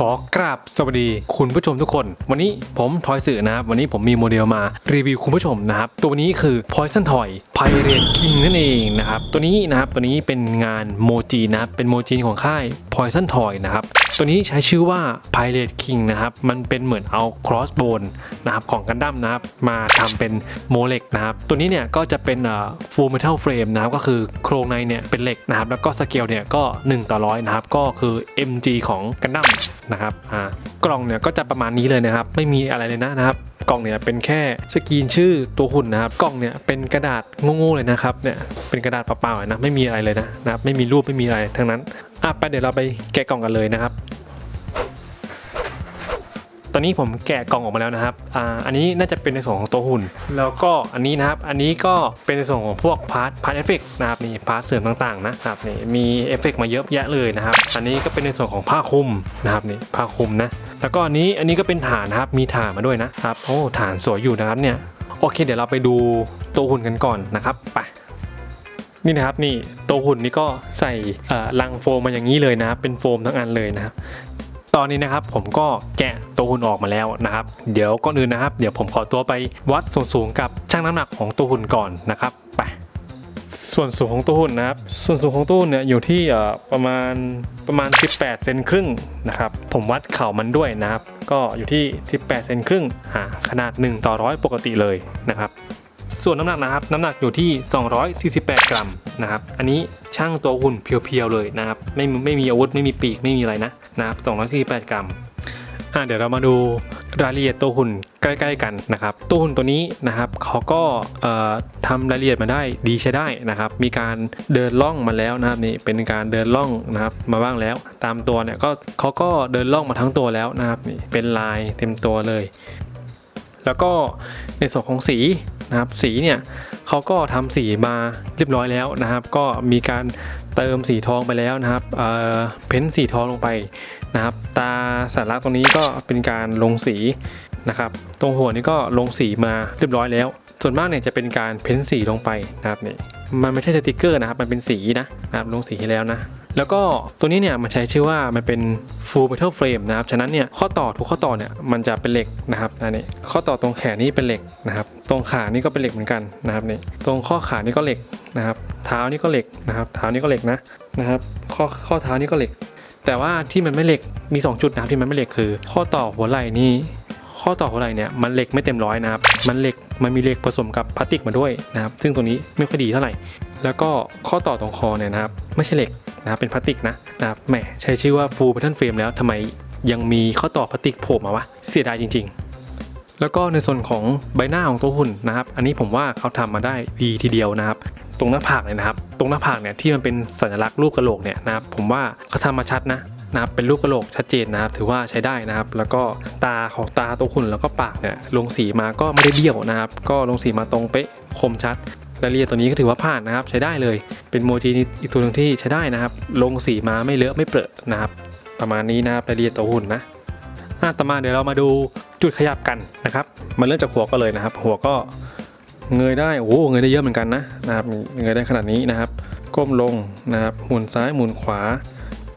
ขอกราบสวัสดีคุณผู้ชมทุกคน วันนี้ผมทอยสื่อนะครับ วันนี้ผมมีโมเดลมารีวิวคุณผู้ชมนะครับ ตัวนี้คือ Poison Toy Pirate King นั่นเองนะครับ ตัวนี้นะครับ ตัวนี้เป็นงานโมจีนะครับ เป็นโมจีของค่าย Poison Toy นะครับ ตัวนี้ใช้ชื่อว่า Pirate King นะครับ มันเป็นเหมือนเอา crossbone นะครับของกันดั้มนะครับ มาทำเป็นโมเล็กนะครับ ตัวนี้เนี่ยก็จะเป็น full metal frame นะครับ ก็คือโครงในเนี่ยเป็นเหล็กนะครับ แล้วก็สเกลเนี่ยก็ 1 ต่อร้อยนะครับ ก็คือ MG ของกันดั้มนะครับ อ่ากล่องเนี่ยก็จะประมาณนี้เลยนะครับ ไม่มีอะไรเลยนะนะครับกล่องเนี่ยเป็นแค่สกรีนชื่อตัวหุ่นนะครับ กล่องเนี่ยเป็นกระดาษโง่ๆเลยนะครับเนี่ยเป็นกระดาษเปล่าๆนะไม่มีอะไรเลยนะนะครับไม่มีรูปไม่มีอะไรทั้งนั้น อะไปเดี๋ยวเราไปแกะกล่องกันเลยนะครับ ตอนนี้ผมแกะกล่องออกมาแล้วนะครับ อ่า อันนี้น่าจะเป็นในส่วนของตัวหุ่น แล้วก็อันนี้นะครับ อันนี้ก็เป็นในส่วนของพวกพาร์ทพาร์ทเอฟเฟกนะครับนี่พาร์ทเสริมต่างๆนะครับนี่มีเอฟเฟกมาเยอะแยะเลยนะครับ อันนี้ก็เป็นในส่วนของผ้าคลุมนะครับนี่ผ้าคลุมนะ แล้วก็อันนี้อันนี้ก็เป็นฐานนะครับ มีฐานมาด้วยนะครับ โอ้ฐานสวยอยู่นะครับเนี่ย โอเค เดี๋ยวเราไปดูตัวหุ่นกันก่อนนะครับ ไป นี่นะครับนี่ตัวหุ่นนี่ก็ใส่ลังโฟมมาอย่างนี้เลยนะครับเป็นโฟมทั้งอันเลยนะครับตอนนี้นะครับผมก็แกะตัวหุ่นออกมาแล้วนะครับ เดี๋ยวก่อนอื่นนะครับ เดี๋ยวผมขอตัวไปวัดส่วนสูงกับช่างน้ำหนักของตัวหุ่นก่อนนะครับไปส่วนสูงของตัวหุ่นนะครับ ส่วนสูงของตัวหุ่นเนี่ยอยู่ที่ประมาณประมาณ 18 เซนครึ่งนะครับ ผมวัดเข่ามันด้วยนะครับ ก็อยู่ที่ 18 เซนครึ่งอ่าขนาด 1 ต่อร้อยปกติเลยนะครับ ส่วนน้ำหนักนะครับน้ำหนักอยู่ที่ 248 กรัมนะครับอันนี้ช่างตัวหุ่นเพียวๆเลยนะครับไม่ไม่มีอาวุธไม่มีปีกไม่มีอะไรนะนะครับ248 กรัมอะเดี๋ยวเรามาดูรายละเอียดตัวหุ่นใกล้ๆกันนะครับตัวหุ่นตัวนี้นะครับเขาก็เอ่อทำรายละเอียดมาได้ดีใช้ได้นะครับ มีการเดินล่องมาแล้วนะครับนี่เป็นการเดินล่องนะครับมาบ้างแล้ว ตามตัวเนี่ยก็เขาก็เดินล่องมาทั้งตัวแล้วนะครับนี่เป็นลายเต็มตัวเลย แล้วก็ในส่วนของสี นะครับสีเนี่ยเขาก็ทำสีมาเรียบร้อยแล้วนะครับ ก็มีการเติมสีทองไปแล้วนะครับเอ่อเพ้นสีทองลงไปนะครับ ตาสัญลักษณ์ตรงนี้ก็เป็นการลงสีนะครับ ตรงหัวนี้ก็ลงสีมาเรียบร้อยแล้ว ส่วนมากเนี่ยจะเป็นการเพ้นสีลงไปนะครับนี่ มันไม่ใช่สติกเกอร์นะครับ มันเป็นสีนะครับลงสีให้แล้วนะ แล้วก็ตัวนี้เนี่ยมันใช้ชื่อว่ามันเป็น full metal frame นะครับ ฉะนั้นเนี่ยข้อต่อทุกข้อต่อเนี่ยมันจะเป็นเหล็กนะครับอันนี้ข้อต่อตรงแขนนี่เป็นเหล็กนะครับ ตรงขานี่ก็เป็นเหล็กเหมือนกันนะครับนี่ตรงข้อขานี่ก็เหล็กนะครับเท้านี่ก็เหล็กนะครับเท้านี่ก็เหล็กนะนะครับข้อข้อเท้านี่ก็เหล็ก แต่ว่าที่มันไม่เหล็กมี 2 จุดนะครับที่มันไม่เหล็กคือ ข้อต่อหัวไหล่นี่ ข้อต่อหัวไหล่เนี่ยมันเหล็กไม่เต็มร้อยนะครับ มันเหล็กมันมีเหล็กผสมกับพลาสติกมาด้วยนะครับ ซึ่งตัวนี้ไม่ค่อยดีเท่าไหร่ แล้วก็ข้อต่อตรงคอเนี่ยนะครับไม่ใช่เหล็กนะครับเป็นพลาสติกนะนะครับแหมใช้ชื่อว่า full pattern frame แล้วทำไมยังมีข้อต่อพลาสติกโผล่มาวะเสียดายจริง ๆแล้วก็ในส่วนของใบหน้าของตัวหุ่นนะครับ อันนี้ผมว่าเขาทำมาได้ดีทีเดียวนะครับ ตรงหน้าผากเลยนะครับ ตรงหน้าผากเนี่ยที่มันเป็นสัญลักษณ์รูปกระโหลกเนี่ยนะครับ ผมว่าเขาทำมาชัดนะ นะครับเป็นรูปกระโหลกชัดเจนนะครับ ถือว่าใช้ได้นะครับ แล้วก็ตาของตาตัวหุ่นแล้วก็ปากเนี่ยลงสีมาก็ไม่ได้เบี้ยวนะครับ ก็ลงสีมาตรงเป๊ะคมชัดรายละเอียดตัวนี้ก็ถือว่าผ่านนะครับ ใช้ได้เลย เป็นโมจิอีกตัวหนึ่งที่ใช้ได้นะครับ ลงสีมาไม่เลอะไม่เปรอะนะครับ ประมาณนี้นะครับรายละเอียดตัวหุ่นนะอะต่อมาเดี๋ยวเรามาดูจุดขยับกันนะครับ มาเริ่มจากหัวก็เลยนะครับ หัวก็เงยได้โอ้โหเงยได้เยอะเหมือนกันนะนะครับเงยได้ขนาดนี้นะครับ ก้มลงนะครับหมุนซ้ายหมุนขวา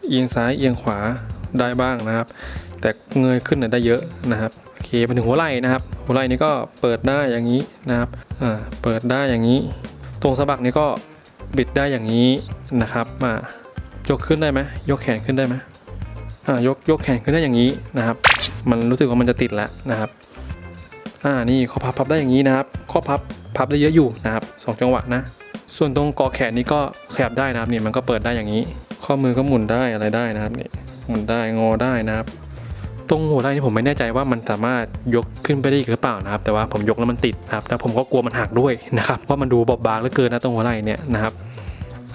เอียงซ้ายเอียงขวาได้บ้างนะครับ แต่เงยขึ้นน่ะได้เยอะนะครับโอเคมาถึงหัวไหล่นะครับ หัวไหล่นี่ก็เปิดได้อย่างนี้นะครับอ่าเปิดได้อย่างนี้ ตรงสะบักนี่ก็บิดได้อย่างนี้นะครับมายกขึ้นได้ไหมยกแขนขึ้นได้ไหมอ่ายกยกแขนขึ้นได้อย่างนี้นะครับ มันรู้สึกว่ามันจะติดแล้วนะครับอ่านี่ข้อพับพับได้อย่างนี้นะครับ ข้อพับพับได้เยอะอยู่นะครับสองจังหวะนะ ส่วนตรงกอแขนนี่ก็ขยับได้นะครับนี่มันก็เปิดได้อย่างนี้ ข้อมือก็หมุนได้อะไรได้นะครับนี่หมุนได้งอได้นะครับ ตรงหัวไหล่นี่ผมไม่แน่ใจว่ามันสามารถยกขึ้นไปได้อีกหรือเปล่านะครับ แต่ว่าผมยกแล้วมันติดนะครับแล้วผมก็กลัวมันหักด้วยนะครับว่ามันดูบอบบางเหลือเกินนะตรงหัวไหล่เนี่ยนะครับ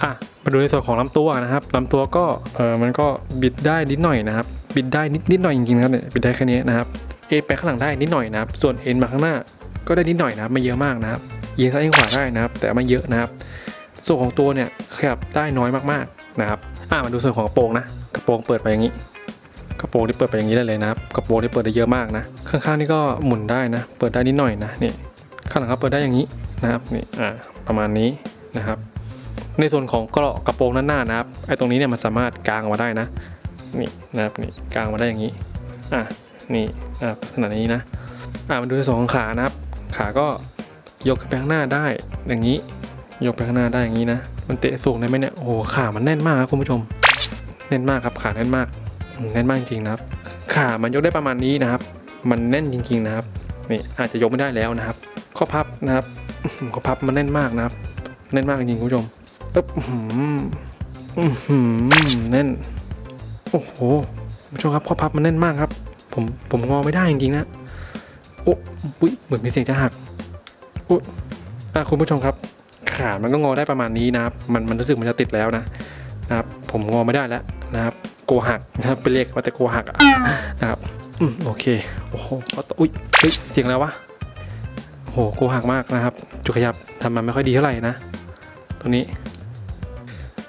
อะมาดูในส่วนของลำตัวนะครับลำตัวก็เออมันก็บิดได้นิดหน่อยนะครับ บิดได้นิดนิดหน่อยจริงๆครับเนี่ยบิดได้แค่นี้นะครับเอ็นไปข้างหลังได้นิดหน่อยนะครับ ส่วนเอ็นมาข้างหน้าก็ได้นิดหน่อยนะครับไม่เยอะมากนะครับเอียงซ้ายเอียงขวาได้นะครับ แต่ไม่เยอะนะครับ ส่วนของตัวเนี่ยขยับได้น้อยมากๆนะครับอะมาดูส่วนของกระโปรงนะกระโปรงเปิดไปอย่างนี้ กระโปรงที่เปิดไปอย่างนี้ได้เลยนะครับกระโปรงที่เปิดได้เยอะมากนะข้างๆนี่ก็หมุนได้นะ เปิดได้นิดหน่อยนะนี่ข้างหลังก็เปิดได้อย่างนี้นะครับนี่อ่าประมาณนี้นะครับ ในส่วนของเกราะกระโปรงด้านหน้านะครับไอ้ตรงนี้เนี่ยมันสามารถกางออกมาได้นะนี่นะครับนี่กางมาได้อย่างนี้อะนี่อ่าลักษณะนี้นะอ่ามาดูในส่วนของขานะครับ ขาก็ยกขึ้นไปข้างหน้าได้อย่างนี้ ยกไปข้างหน้าได้อย่างนี้นะ มันเตะสูงได้ไหมเนี่ย โอ้โห ขามันแน่นมากครับคุณผู้ชม แน่นมากครับ ขาแน่นมาก แน่นมากจริงๆนะครับ ขามันยกได้ประมาณนี้นะครับ มันแน่นจริงๆนะครับ นี่อาจจะยกไม่ได้แล้วนะครับ ข้อพับนะครับ ข้อพับมันแน่นมากนะครับ แน่นมากจริงคุณผู้ชมปึ๊บอื้อหืออื้อหือแน่น โอ้โห คุณผู้ชมครับ ข้อพับมันแน่นมากครับ ผม ผมงอไม่ได้จริงๆนะ โอ้อุ๊ยเหมือนมีเสียงจะหักอุ๊ยอะคุณผู้ชมครับ ขาดมันก็งอได้ประมาณนี้นะครับ มันมันรู้สึกมันจะติดแล้วนะนะครับ ผมงอไม่ได้แล้วนะครับโกลัวหักนะครับไปเรียกว่าแต่โกลัวหักนะครับโอเคโอ้โหอุ้ยเฮ้ยเสียงแล้ววะโอ้โหโกลัวหักมากนะครับ จุกขยับทำมาไม่ค่อยดีเท่าไหร่นะตัวนี้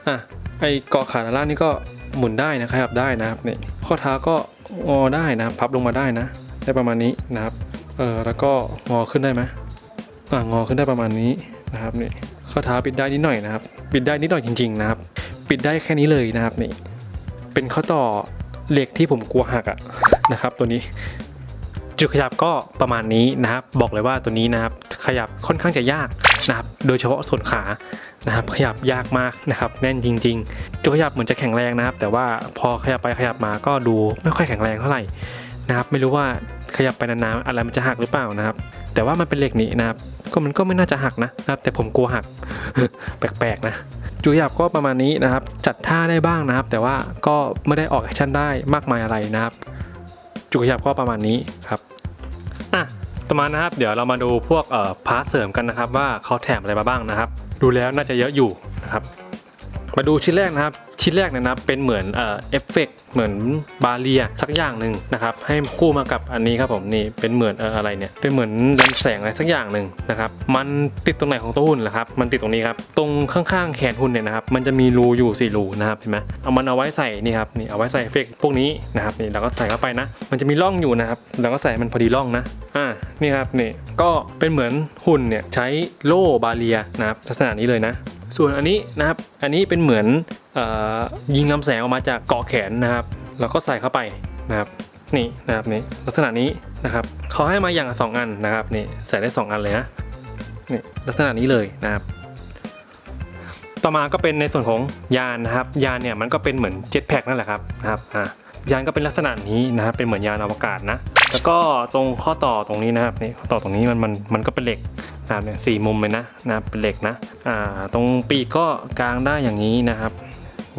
อะไอเกาะขาด้านล่างนี่ก็หมุนได้นะขยับได้นะครับนี่ข้อเท้าก็งอได้นะพับลงมาได้นะ ได้ประมาณนี้นะครับเออแล้วก็งอขึ้นได้ไหมอ่างอขึ้นได้ประมาณนี้นะครับนี่ ข้อเท้าปิดได้นิดหน่อยนะครับ ปิดได้นิดหน่อยจริง ๆ นะครับ ปิดได้แค่นี้เลยนะครับนี่เป็นข้อต่อเหล็กที่ผมกลัวหักอะนะครับ ตัวนี้จุดขยับก็ประมาณนี้นะครับ บอกเลยว่าตัวนี้นะครับ ขยับค่อนข้างจะยากนะครับ โดยเฉพาะส่วนขานะครับ ขยับยากมากนะครับ แน่นจริง ๆ จุดขยับเหมือนจะแข็งแรงนะครับ แต่ว่าพอขยับไปขยับมาก็ดูไม่ค่อยแข็งแรงเท่าไหร่นะครับ ไม่รู้ว่าขยับไปนานๆอะไรมันจะหักหรือเปล่านะครับ แต่ว่ามันเป็นเหล็กนี่นะครับ ก็มันก็ไม่น่าจะหักนะครับ แต่ผมกลัวหัก แปลกๆนะจุดขยับก็ประมาณนี้นะครับ จัดท่าได้บ้างนะครับ แต่ว่าก็ไม่ได้ออกแอคชั่นได้มากมายอะไรนะครับ จุดขยับก็ประมาณนี้ครับอะต่อมานะครับ เดี๋ยวเรามาดูพวกเอ่อพาร์ทเสริมกันนะครับ ว่าเขาแถมอะไรมาบ้างนะครับ ดูแล้วน่าจะเยอะอยู่นะครับ มาดูชิ้นแรกนะครับ ชิ้นแรกเนี่ยนะเป็นเหมือนเอ่อเอฟเฟกเหมือนบาเรียสักอย่างหนึ่งนะครับให้คู่มากับอันนี้ครับผมนี่เป็นเหมือนเอ่ออะไรเนี่ยเป็นเหมือนลำแสงอะไรสักอย่างหนึ่งนะครับมันติดตรงไหนของตัวหุ่นล่ะครับมันติดตรงนี้ครับตรงข้างๆแขนหุ่นเนี่ยนะครับมันจะมีรูอยู่สี่รูนะครับเห็นไหมเอามันเอาไว้ใส่นี่ครับนี่เอาไว้ใส่เอฟเฟกพวกนี้นะครับนี่เราก็ใส่เข้าไปนะ มันจะมีร่องอยู่นะครับเราก็ใส่มันพอดีร่องนะอ่านี่ครับนี่ก็เป็นเหมือนหุ่นเนี่ยใช้โล่บาเรียนะครับลักษณะนี้เลยนะ ส่วนอันนี้นะครับ อันนี้เป็นเหมือนออยิงลำแสงออกมาจากเกาะแขนนะครับเราก็ใส่เข้าไปนะครับ นี่นะครับนี่ลักษณะนี้นะครับเขาให้มาอย่างละสองอันนะครับนี่ใส่ได้สองอันเลยนะนี่ลักษณะนี้เลยนะครับ ต่อมาก็เป็นในส่วนของยานนะครับ ยานเนี่ยมันก็เป็นเหมือนเจ็ตแพ็กนั่นแหละครับนะครับอ่า ยานก็เป็นลักษณะนี้นะครับเป็นเหมือนยานอวกาศนะ แล้วก็ตรงข้อต่อตรงนี้นะครับนี่ข้อต่อตรงนี้มันมันมันก็เป็นเหล็กนะครับเนี่ยสี่มุมเลยนะนะครับเป็นเหล็กนะอ่าตรงปีกก็กางได้อย่างนี้นะครับ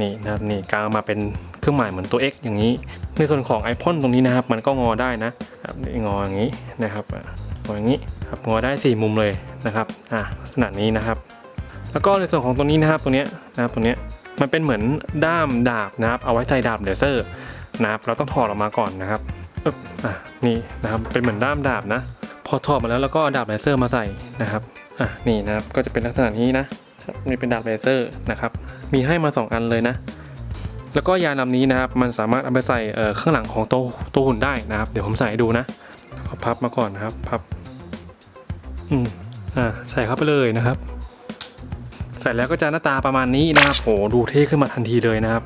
นี่นะครับนี่กางมาเป็นเครื่องหมายเหมือนตัว X อย่างนี้ ในส่วนของไอพ่นตรงนี้นะครับ มันก็งอได้นะงออย่างนี้นะครับงออย่างนี้ครับงอได้สี่มุมเลยนะครับอ่าลักษณะนี้นะครับ แล้วก็ในส่วนของตรงนี้นะครับตัวเนี้ยนะครับตัวเนี้ยมันเป็นเหมือนด้ามดาบนะครับ เอาไว้ใส่ดาบเลเซอร์ นะครับ เราต้องถอดออกมาก่อนนะครับอะนี่นะครับเป็นเหมือนด้ามดาบนะ พอถอดมาแล้วเราก็เอาดาบเลเซอร์มาใส่นะครับอะนี่นะครับก็จะเป็นลักษณะนี้นะครับนี่เป็นดาบเลเซอร์นะครับ มีให้มา 2 อันเลยนะ แล้วก็ยานลำนี้นะครับ มันสามารถเอาไปใส่เอ่อข้างหลังของตัวตัวหุ่นได้นะครับ เดี๋ยวผมใส่ดูนะพับมาก่อนนะครับ พับ อืม อ่า ใส่เข้าไปเลยนะครับ ใส่แล้วก็จะหน้าตาประมาณนี้นะครับ โห ดูเท่ขึ้นมาทันทีเลยนะครับ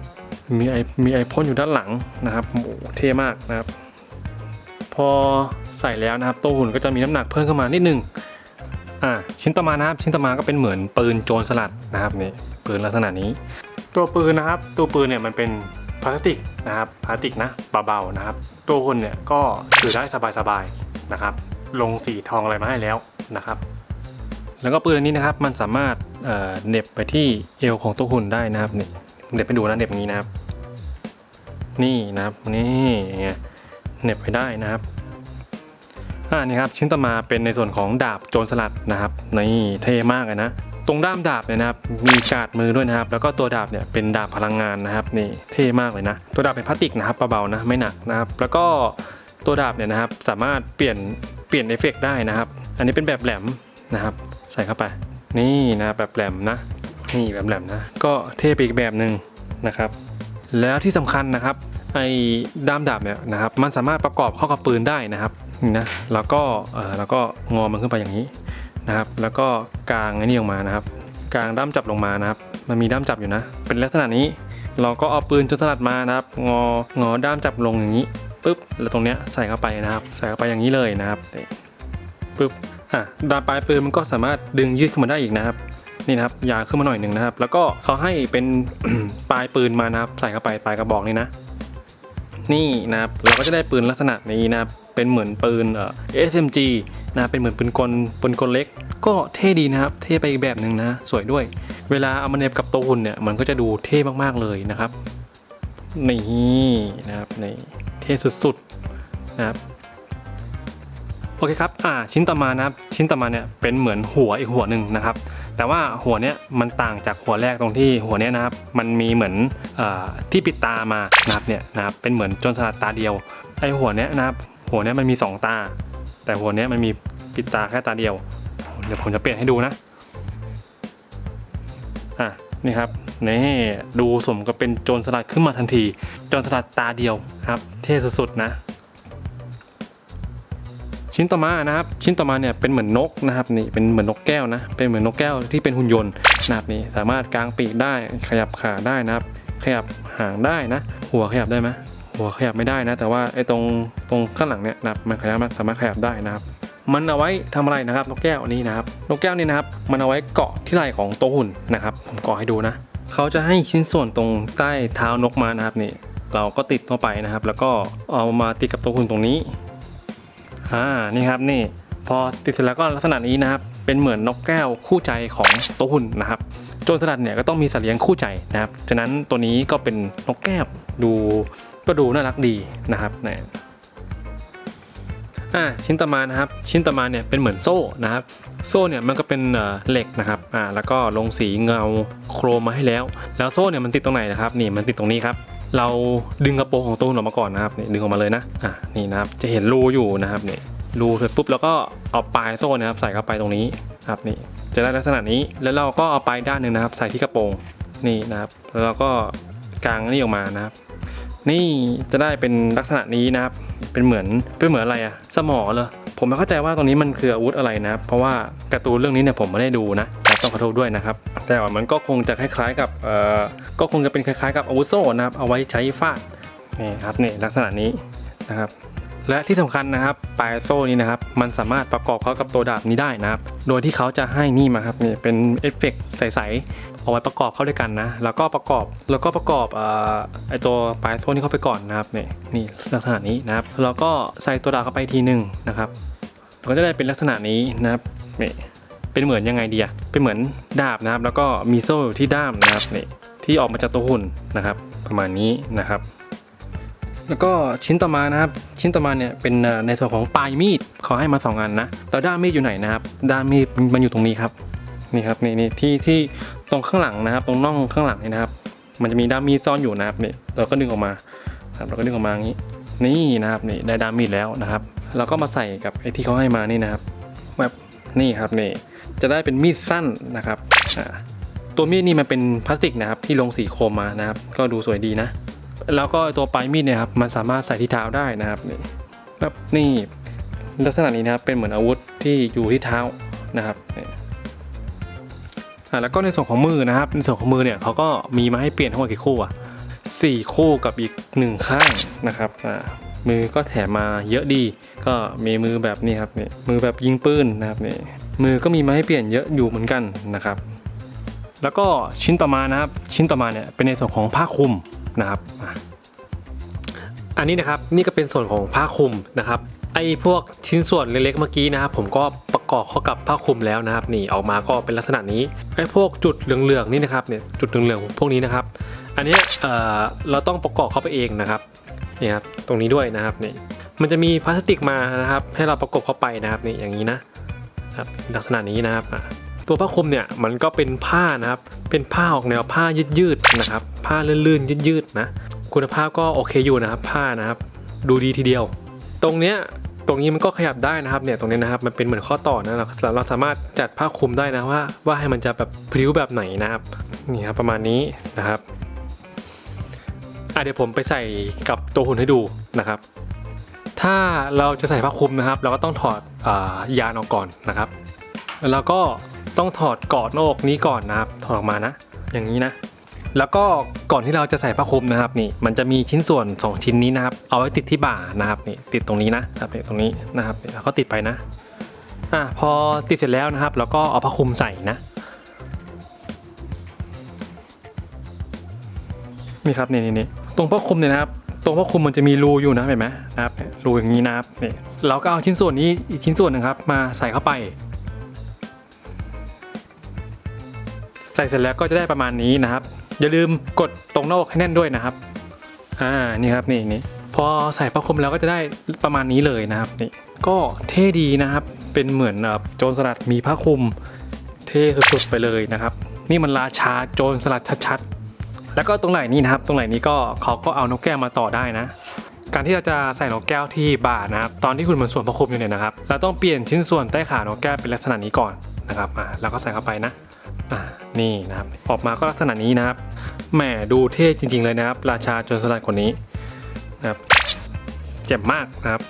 มีไอมีไอพ่นอยู่ด้านหลังนะครับโอ้เท่มากนะครับ พอใส่แล้วนะครับ ตัวหุ่นก็จะมีน้ำหนักเพิ่มขึ้นมานิดนึงอ่าชิ้นต่อมานะครับ ชิ้นต่อมาก็เป็นเหมือนปืนโจรสลัดนะครับนี่ปืนลักษณะนี้ ตัวปืนนะครับ ตัวปืนเนี่ยมันเป็นพลาสติกนะครับพลาสติกนะเบาๆนะครับ ตัวหุ่นเนี่ยก็ถือได้สบายๆนะครับ ลงสีทองอะไรมาให้แล้วนะครับ แล้วก็ปืนอันนี้นะครับมันสามารถเอ่อเน็บไปที่เอวของตัวหุ่นได้นะครับนี่เหน็บไปดูนะเหน็บอย่างนี้นะครับ นี่นะครับนี่เงเน็บไปได้นะครับอ่านี่ครับชิ้นต่อมาเป็นในส่วนของดาบโจรสลัดนะครับนี่เท่มากเลยนะตรงด้ามดาบเนี่ยนะครับมีกาดมือด้วยนะครับ แล้วก็ตัวดาบเนี่ยเป็นดาบพลังงานนะครับนี่เท่มากเลยนะ ตัวดาบเป็นพลาสติกนะครับเบาๆนะไม่หนักนะครับ แล้วก็ตัวดาบเนี่ยนะครับสามารถเปลี่ยนเปลี่ยนเอฟเฟกต์ได้นะครับ อันนี้เป็นแบบแหลมนะครับ ใส่เข้าไป นี่นะแบบแหลมนะ นี่แบบแหลมนะ ก็เท่ไปอีกแบบหนึ่งนะครับ แล้วที่สำคัญนะครับไอ้ด้ามดาบเนี่ยนะครับมันสามารถประกอบเข้ากับปืนได้นะครับนี่นะแล้วก็เออแล้วก็งอมันขึ้นไปอย่างนี้นะครับ แล้วก็กางไอ้นี่ออกมานะครับกางด้ามจับลงมานะครับ มันมีด้ามจับอยู่นะ เป็นลักษณะนี้ เราก็เอาปืนจุดสลัดมานะครับ งองอด้ามจับลงอย่างนี้ปุ๊บแล้วตรงเนี้ยใส่เข้าไปนะครับ ใส่เข้าไปอย่างนี้เลยนะครับปุ๊บอะด้านปลายปืนมันก็สามารถดึงยืดขึ้นมาได้อีกนะครับ นี่นะครับยาขึ้นมาหน่อยหนึ่งนะครับ แล้วก็เขาให้เป็น ปลายปืนมานะครับ ใส่เข้าไปปลายกระบอกนี่นะ นี่นะครับเราก็จะได้ปืนลักษณะนี้นะครับเป็นเหมือนปืนเอ่อ SMG นะเป็นเหมือนปืนกลปืนกลเล็ก ก็เท่ดีนะครับ เท่ไปอีกแบบหนึ่งนะ สวยด้วย เวลาเอามาเนบกับตัวหุ่นเนี่ยมันก็จะดูเท่มากๆเลยนะครับนี่นะครับนี่เท่สุดๆนะครับโอเคครับ อ่า ชิ้นต่อมานะครับ ชิ้นต่อมาเนี่ย เป็นเหมือนหัวอีกหัวหนึ่งนะครับ แต่ว่าหัวเนี้ยมันต่างจากหัวแรกตรงที่หัวเนี้ยนะครับ มันมีเหมือนอที่ปิดตามานะครับเนี่ยนะครับเป็นเหมือนจนสลัดตาเดียวไอหัวเนี้ยนะครับ หัวเนี้ยมันมีสองตา แต่หัวเนี้ยมันมีปิดตาแค่ตาเดียว เดี๋ยวผมจะเปลี่ยนให้ดูนะอะนี่ครับนี่ดูสมกับเป็นโจรสลัดขึ้นมาทันที โจรสลัดตาเดียวครับ เท่สุดๆนะ ชิ้นต่อมานะครับ ชิ้นต่อมาเนี่ยเป็นเหมือนนกนะครับนี่เป็นเหมือนนกแก้วนะ เป็นเหมือนนกแก้วที่เป็นหุ่นยนต์นะครับนี่สามารถกางปีกได้ขยับขาได้นะครับ ขยับหางได้นะ หัวขยับได้ไหมหัวขยับไม่ได้นะ แต่ว่าไอ้ตรงตรงข้างหลังเนี่ยนะครับมันขยับมันสามารถขยับได้นะครับมันเอาไว้ทำอะไรนะครับนกแก้วนี้นะครับนกแก้วนี่นะครับ มันเอาไว้เกาะที่ไหล่ของตัวหุ่นนะครับ ผมเกาะให้ดูนะเขาจะให้ชิ้นส่วนตรงใต้เท้านกมานะครับนี่ เราก็ติดเข้าไปนะครับ แล้วก็เอามาติดกับตัวหุ่นตรงนี้ อ่านี่ครับนี่พอติดเสร็จแล้วก็ลักษณะนี้นะครับเป็นเหมือนนกแก้วคู่ใจของตัวหุ่นนะครับโจรสลัดเนี่ยก็ต้องมีสัตว์เลี้ยงคู่ใจนะครับฉะนั้นตัวนี้ก็เป็นนกแก้วดูก็ดูน่ารักดีนะครับเนี่ยอ่าชิ้นต่อมานะครับ ชิ้นต่อมาเนี่ยเป็นเหมือนโซ่นะครับ โซ่เนี่ยมันก็เป็นเอ่อเหล็กนะครับอ่าแล้วก็ลงสีเงาโครมมาให้แล้ว แล้วโซ่เนี่ยมันติดตรงไหนนะครับนี่มันติดตรงนี้ครับ เราดึงกระโปรงของตู้นออกมาก่อนนะครับนี่ดึงออกมาเลยนะอ่านี่นะครับจะเห็นรูอยู่นะครับนี่รูเสร็จปุ๊บแล้วก็เอาปลายโซ่นะครับใส่เข้าไปตรงนี้ครับนี่จะได้ลักษณะนี้แล้วเราก็เอาปลายด้านหนึ่งนะครับ ใส่ที่กระโปรงนี่นะครับแล้วเราก็กางนนี่ออกมานะครับ นี่จะได้เป็นลักษณะนี้นะครับ เป็นเหมือนเป็นเหมือนอะไรอะสมอเหรอ ผมไม่เข้าใจว่าตรงนี้มันคืออาวุธอะไรนะเพราะว่าการ์ตูนเรื่องนี้เนี่ยผมไม่ได้ดูนะต้องขอโทษด้วยนะครับ แต่ว่ามันก็คงจะคล้ายๆกับเอ่อก็คงจะเป็นคล้ายๆกับอาวุธโซ่นะครับ เอาไว้ใช้ฟาดนี่ครับนี่ลักษณะนี้นะครับ และที่สำคัญนะครับปลายโซ่นี้นะครับ มันสามารถประกอบเข้ากับตัวดาบนี้ได้นะครับ โดยที่เขาจะให้นี่มาครับนี่เป็นเอฟเฟกต์ใสๆเอาไว้ประกอบเข้าด้วยกันนะ แล้วก็ประกอบแล้วก็ประกอบอ่อไอตัวปลายโซ่นี้เข้าไปก่อนนะครับนี่นี่ลักษณะนี้นะครับ แล้วก็ใส่ตัวดาบเข้าไปทีหนึ่งนะครับ ก็จะได้เป็นลักษณะนี้นะครับนี่เป็นเหมือนยังไงดีอะเป็นเหมือนดาบนะครับ แล้วก็มีโซ่ที่ด้ามนะครับนี่ที่ออกมาจากตัวหุ่นนะครับ ประมาณนี้นะครับ แล้วก็ชิ้นต่อมานะครับ ชิ้นต่อมาเนี่ยเป็นในส่วนของปลายมีดเขาให้มาสองอันนะแล้วด้ามมีดอยู่ไหนนะครับ ด้ามมีดมันอยู่ตรงนี้ครับนี่ครับนี่นี่ที่ที่ตรงข้างหลังนะครับ ตรงน่องข้างหลังนี่นะครับ มันจะมีด้ามมีดซ่อนอยู่นะครับนี่เราก็ดึงออกมาครับเราก็ดึงออกมาอย่างนี้ นี่นะครับนี่ได้ด้ามมีดแล้วนะครับ เราก็มาใส่กับไอ้ที่เขาให้มานี่นะครับแบบนี่ครับนี่จะได้เป็นมีดสั้นนะครับตัวมีดนี่มันเป็นพลาสติกนะครับที่ลงสีโครมมานะครับ ก็ดูสวยดีนะ แล้วก็ตัวปลายมีดเนี่ยครับมันสามารถใส่ที่เท้าได้นะครับนี่แบบนี่ลักษณะนี้นะครับเป็นเหมือนอาวุธที่อยู่ที่เท้านะครับอ่าแล้วก็ในส่วนของมือนะครับในส่วนของมือเนี่ยเขาก็มีมาให้เปลี่ยนทั้งหมดกี่คู่อะสี่คู่กับอีกหนึ่งข้างนะครับอ่า มือก็แถมมาเยอะดี ก็มีมือแบบนี้ครับนี่มือแบบยิงปืนนะครับนี่มือก็มีมาให้เปลี่ยนเยอะอยู่เหมือนกันนะครับ แล้วก็ชิ้นต่อมานะครับ ชิ้นต่อมาเนี่ยเป็นในส่วนของผ้าคลุมนะครับอันนี้นะครับนี่ก็เป็นส่วนของผ้าคลุมนะครับไอ้พวกชิ้นส่วนเล็กๆเมื่อกี้นะครับผมก็ประกอบเข้ากับผ้าคลุมแล้วนะครับ นี่ออกมาก็เป็นลักษณะนี้ไอ้พวกจุดเหลืองๆนี่นะครับเนี่ยจุดเหลืองๆพวกนี้นะครับ อันนี้เอ่อเราต้องประกอบเข้าไปเองนะครับ นี่ครับตรงนี้ด้วยนะครับนี่มันจะมีพลาสติกมานะครับ ให้เราประกบเข้าไปนะครับนี่อย่างนี้นะครับลักษณะนี้นะครับตัวผ้าคลุมเนี่ยมันก็เป็นผ้านะครับเป็นผ้าออกแนวผ้ายืดๆนะครับ ผ้าลื่นๆยืดๆนะคุณภาพก็โอเคอยู่นะครับ ผ้านะครับ ดูดีทีเดียว ตรงเนี้ยตรงนี้มันก็ขยับได้นะครับเนี่ยตรงนี้นะครับมันเป็นเหมือนข้อต่อนะเราเราสามารถจัดผ้าคลุมได้นะว่าว่าให้มันจะแบบพริ้วแบบไหนนะครับนี่ครับประมาณนี้นะครับ เดี๋ยวผมไปใส่กับตัวหุ่นให้ดูนะครับ ถ้าเราจะใส่ผ้าคลุมนะครับ เราก็ต้องถอดอายานออกก่อนนะครับ แล้วก็ต้องถอดกอดหน้าอกนี้ก่อนนะครับ ถอดออกมานะ อย่างนี้นะ แล้วก็ก่อนที่เราจะใส่ผ้าคลุมนะครับนี่ มันจะมีชิ้นส่วน 2 ชิ้นนี้นะครับ เอาไว้ติดที่บ่านะครับนี่ติดตรงนี้นะครับนี่ตรงนี้นะครับแล้วก็ติดไปนะอะพอติดเสร็จแล้วนะครับ แล้วก็เอาผ้าคลุมใส่นะนี่ครับนี่นี่นี่ ตรงผ้าคลุมเนี่ยนะครับ ตรงผ้าคลุมมันจะมีรูอยู่นะเห็นไหมนะครับรูอย่างนี้นะครับนี่เราก็เอาชิ้นส่วนนี้อีกชิ้นส่วนนึงครับ มาใส่เข้าไป ใส่เสร็จแล้วก็จะได้ประมาณนี้นะครับ อย่าลืมกดตรงหน้าอกให้แน่นด้วยนะครับอ่านี่ครับนี่นี่พอใส่ผ้าคลุมแล้วก็จะได้ประมาณนี้เลยนะครับนี่ก็เท่ดีนะครับเป็นเหมือนโจรสลัดมีผ้าคลุมเท่สุดๆไปเลยนะครับ นี่มันราชาโจรสลัดชัดๆ แล้วก็ตรงไหล่นี้นะครับ ตรงไหล่นี้ก็เขาก็เอานกแก้วมาต่อได้นะ การที่เราจะใส่นกแก้วที่บ่านะครับ ตอนที่คุณมันส่วนประคุมอยู่เนี่ยนะครับ เราต้องเปลี่ยนชิ้นส่วนใต้ขานกแก้วเป็นลักษณะนี้ก่อนนะครับอ่าแล้วก็ใส่เข้าไปนะอ่านี่นะครับ ออกมาก็ลักษณะนี้นะครับ แหมดูเท่จริง ๆเลยนะครับ ราชาโจรสลัดคนนี้นะครับ เจ็บมากนะครับ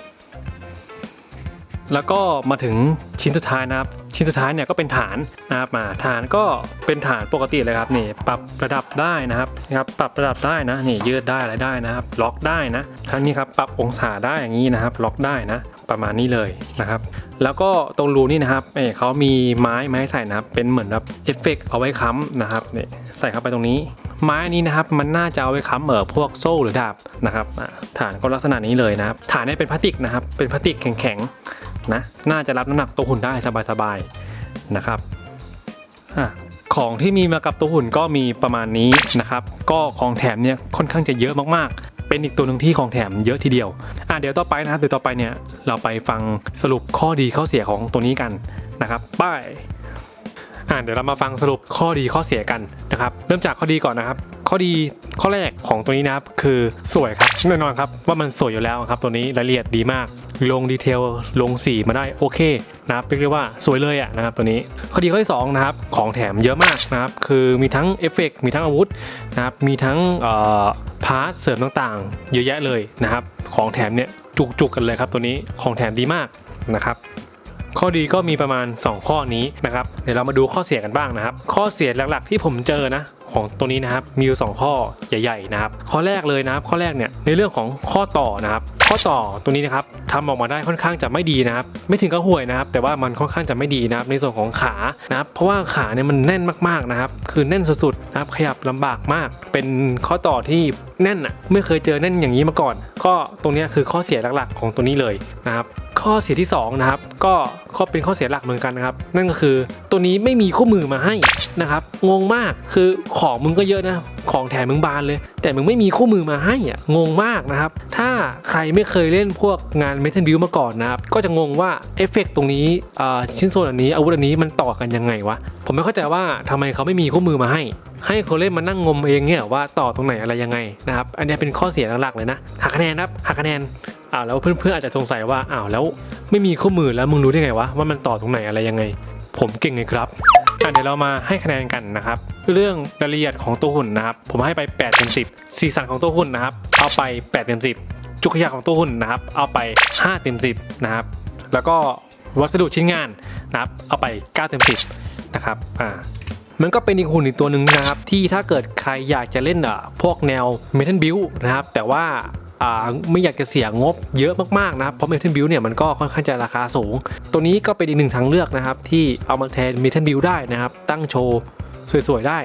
แล้วก็มาถึงชิ้นสุดท้ายนะครับ ชิ้นสุดท้ายเนี่ยก็เป็นฐานนะครับมาฐานก็เป็นฐานปกติเลยครับนี่ปรับระดับได้นะครับนะครับปรับระดับได้นะนี่ยืดได้อะไรได้นะครับ ล็อกได้นะทั้งนี้ครับปรับองศาได้อย่างนี้นะครับ ล็อกได้นะ ประมาณนี้เลยนะครับ แล้วก็ตรงรูนี่นะครับเอ้เขามีไม้ไม้ใส่นะครับ เป็นเหมือนแบบเอฟเฟกต์เอาไว้ค้ำนะครับนี่ใส่เข้าไปตรงนี้ ไม้นี้นะครับมันน่าจะเอาไว้ค้ำเอ่อพวกโซ่หรือดาบนะครับฐานก็ลักษณะนี้เลยนะครับฐานเนี่ยเป็นพลาสติกนะครับเป็นพลาสติกแข็งๆนะน่าจะรับน้ำหนักตัวหุ่นได้สบายๆนะครับของที่มีมากับตัวหุ่นก็มีประมาณนี้นะครับก็ของแถมเนี่ยค่อนข้างจะเยอะมากๆ เป็นอีกตัวหนึ่งที่ของแถมเยอะทีเดียวอะเดี๋ยวต่อไปนะครับเดี๋ยวต่อไปเนี่ยเราไปฟังสรุปข้อดีข้อเสียของตัวนี้กันนะครับป้าย อ่าเดี๋ยวเรามาฟังสรุปข้อดีข้อเสียกันนะครับเริ่มจากข้อดีก่อนนะครับ ข้อดีข้อแรกของตัวนี้นะครับคือสวยครับแน่นอนครับว่ามันสวยอยู่แล้วครับตัวนี้รายละเอียดดีมาก ลงดีเทลลงสีมาได้โอเคนะครับเรียกว่าสวยเลยอะนะครับตัวนี้ ข้อดีข้อที่สองนะครับของแถมเยอะมากนะครับคือมีทั้งเอฟเฟกต์มีทั้งอาวุธนะครับมีทั้งพาร์ทเสริมต่างๆ เยอะแยะเลยนะครับของแถมเนี่ยจุกๆกันเลยครับตัวนี้ของแถมดีมากนะครับ ข้อดีก็มีประมาณ 2 ข้อนี้นะครับเดี๋ยวเรามาดูข้อเสียกันบ้างนะครับ ข้อเสียหลักๆที่ผมเจอนะของตัวนี้นะครับมีอยู่สองข้อใหญ่ๆนะครับข้อแรกเลยนะครับข้อแรกเนี่ยในเรื่องของข้อต่อนะครับข้อต่อตัวนี้นะครับทำออกมาได้ค่อนข้างจะไม่ดีนะครับไม่ถึงกับห่วยนะครับ แต่ว่ามันค่อนข้างจะไม่ดีนะครับในส่วนของขานะครับเพราะว่าขาเนี่ยมันแน่นมากๆนะครับคือแน่นสุดๆนะครับขยับลำบากมาก เป็นข้อต่อที่แน่นอะไม่เคยเจอแน่นอย่างนี้มาก่อน ก็ตรงนี้คือข้อเสียหลักๆ ของตัวนี้เลยนะครับ ข้อเสียที่2นะครับก็ข้อเป็นข้อเสียหลักเหมือนกันนะครับ นั่นก็คือตัวนี้ไม่มีคู่มือมาให้นะครับงงมากคือของมึงก็เยอะนะของแถมมึงบานเลย แต่มึงไม่มีคู่มือมาให้อะงงมากนะครับ ถ้าใครไม่เคยเล่นพวกงานเมทัลบิวมาก่อนนะครับ ก็จะงงว่าเอฟเฟกต์ตรงนี้ชิ้นส่วนอันนี้อาวุธอันนี้มันต่อกันยังไงวะผมไม่เข้าใจว่าทำไมเขาไม่มีคู่มือมาให้ ให้คนเล่นมานั่งงมเองเนี่ยว่าต่อตรงไหนอะไรยังไงนะครับ อันนี้เป็นข้อเสียหลักๆเลยนะหักคะแนนครับหักคะแนนอ่าแล้วเพื่อนๆอาจจะสงสัยว่าอ้าวแล้วไม่มีคู่มือแล้วมึงรู้ได้ไงวะว่ามันต่อตรงไหนอะไรยังไง ผมเก่งไงครับอะเดี๋ยวเรามาให้คะแนนกันนะครับ เรื่องรายละเอียดของตัวหุ่นนะครับ ผมให้ไป8เต็ม10สีสันของตัวหุ่นนะครับ เอาไป8เต็ม10 จุกขยะของตัวหุ่นนะครับ เอาไป5เต็ม10นะครับ แล้วก็วัสดุชิ้นงานนะครับ เอาไป9เต็ม10นะครับ อ่า มันก็เป็นอีกหุ่นอีกตัวหนึ่งนะครับ ที่ถ้าเกิดใครอยากจะเล่นอะพวกแนวเมทัลบิลนะครับ แต่ว่าอ่าไม่อยากจะเสียงบเยอะมากๆนะครับเพราะเมทัลบิลเนี่ยมันก็ค่อนข้างจะราคาสูง ตัวนี้ก็เป็นอีกหนึ่งทางเลือกนะครับ ที่เอามาแทนเมทัลบิลได้นะครับ ตั้งโชว์สวยๆได้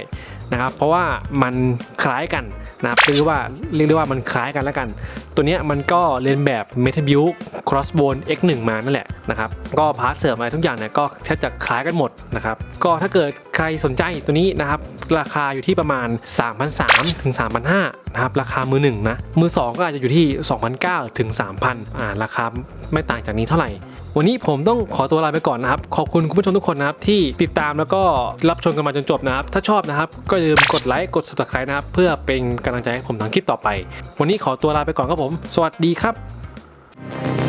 นะครับเพราะว่ามันคล้ายกันนะครับเรียกว่าเรียกได้ว่ามันคล้ายกันแล้วกัน ตัวนี้มันก็เรียนแบบ m e t a b u i l Crossbone X1 มานั่นแหละนะครับก็พาร์ทเสริมอะไรทุกอย่างเนี่ยก็แทบจะคล้ายกันหมดนะครับก็ถ้าเกิดใครสนใจตัวนี้นะครับราคาอยู่ที่ประมาณ 3,300ถึง3,500นะครับราคามือหนึ่งนะมือสองก็อาจจะอยู่ที่ 2,900ถึง3,000อ่าราคาไม่ต่างจากนี้เท่าไหร่ วันนี้ผมต้องขอตัวลาไปก่อนนะครับ ขอบคุณคุณผู้ชมทุกคนนะครับที่ติดตามแล้วก็รับชมกันมาจนจบนะครับ ถ้าชอบนะครับ ก็อย่าลืมกดไลค์กด subscribe นะครับ เพื่อเป็นกำลังใจให้ผมทำคลิปต่อไป วันนี้ขอตัวลาไปก่อนครับผม สวัสดีครับ